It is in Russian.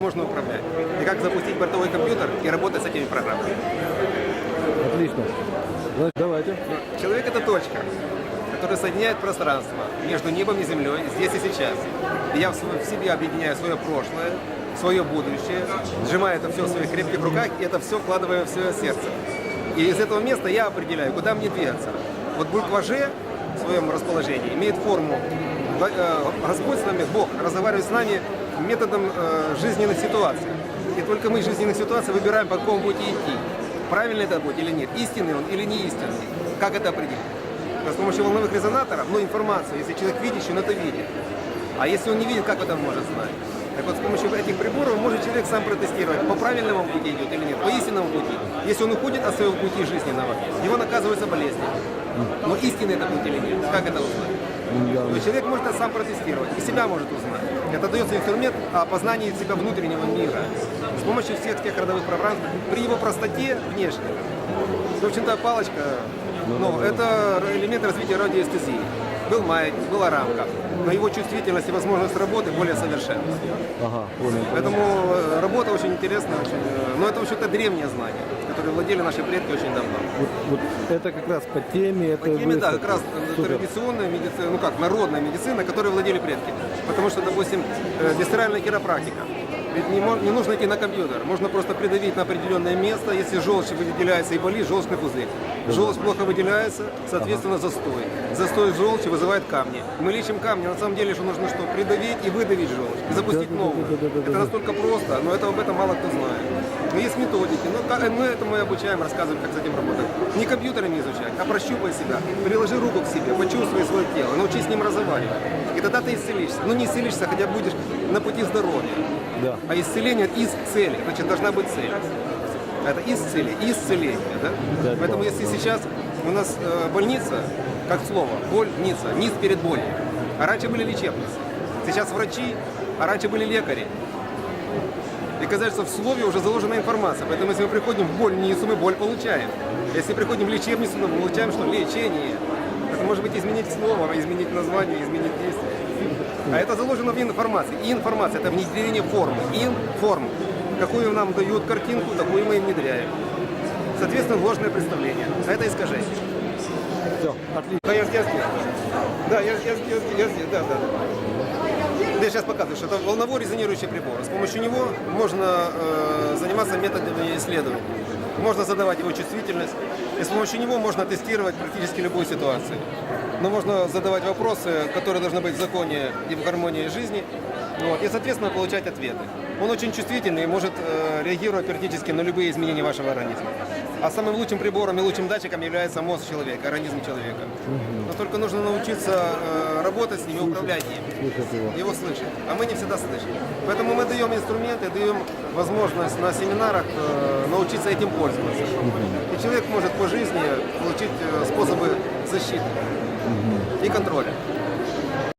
можно управлять. И как запустить бортовой компьютер и работать с этими программами. Отлично. Значит, давайте. Человек это точка, которая соединяет пространство между небом и землей здесь и сейчас. И я в, себе объединяю свое прошлое, свое будущее, сжимаю это все в своих крепких руках и это все вкладываю в свое сердце. И из этого места я определяю, куда мне двигаться. Вот буква Ж в своем расположении имеет форму. Во- э, Господь с нами, Бог, разговаривает с нами методом э, жизненных ситуаций. И только мы из жизненных ситуаций выбираем, по какому пути идти. Правильный это путь или нет, истинный он или не истинный. Как это определить? С помощью волновых резонаторов, ну, информацию, если человек видящий, он это видит. А если он не видит, как это может знать? Так вот, с помощью этих приборов может человек сам протестировать, по правильному пути идет или нет, по истинному пути. Если он уходит от своего пути жизненного, его наказываются болезни. Но истинный это путь или нет? Как это узнать? То есть человек может это сам протестировать и себя может узнать. Это дается инструмент о познании себя внутреннего мира с помощью всех тех родовых программ при его простоте внешней. В общем-то, палочка, ну, это элемент развития радиоэстезии. Был маятник, была рамка, но его чувствительность и возможность работы более совершенна. Ага, понял. Поэтому э, работа очень интересная, очень, э, но это, в общем-то, древнее знание, которое владели наши предки очень давно. Вот, вот это как раз по теме. По это теме, да, выставка. как раз э, Супер. традиционная медицина, ну как, народная медицина, которой владели предки. Потому что, допустим, э, висцеральная хиропрактика. Ведь не, не нужно идти на компьютер, можно просто придавить на определенное место, если желчь выделяется и болит, желчный пузырь. Желчь плохо выделяется, соответственно, застой. Застой желчи вызывает камни. Мы лечим камни, на самом деле, что нужно что? Придавить и выдавить желчь, и запустить новую. Это настолько просто, но это об этом мало кто знает. Но есть методики, но мы этому и обучаем, рассказываем, как с этим работать. Не компьютерами изучать, а прощупай себя, приложи руку к себе, почувствуй свое тело, научись с ним разговаривать. И тогда ты исцелишься. Ну не исцелишься, хотя будешь на пути здоровья. Да. А исцеление из цели, значит должна быть цель. Это из цели, исцеление. Да? Да, Поэтому если сейчас у нас э, больница, как слово, больница, низ перед болью. А раньше были лечебницы. Сейчас врачи, а раньше были лекари. И кажется, в слове уже заложена информация. Поэтому если мы приходим в больницу, мы боль получаем. Если приходим в лечебницу, мы получаем что? Лечение. Это может быть изменить слово, изменить название, изменить действие. А это заложено в информации. И информация – это внедрение формы. Информ. Какую нам дают картинку, такую мы и внедряем. Соответственно, ложное представление. А это искажение. Все, отлично. Да, я, я я, я, я, я здесь, да, да. Я сейчас показываю, что это волновой резонирующий прибор. С помощью него можно э, заниматься методами исследований. Можно задавать его чувствительность. И с помощью него можно тестировать практически любую ситуацию. Но можно задавать вопросы, которые должны быть в законе и в гармонии жизни. Вот, и, соответственно, получать ответы. Он очень чувствительный и может э, реагировать практически на любые изменения вашего организма. А самым лучшим прибором и лучшим датчиком является мозг человека, организм человека. Но только нужно научиться э, работать с ним и управлять им его слышать, а мы не всегда слышим. Поэтому мы даем инструменты, даем возможность на семинарах э, научиться этим пользоваться. И человек может по жизни получить э, способы защиты и контроля.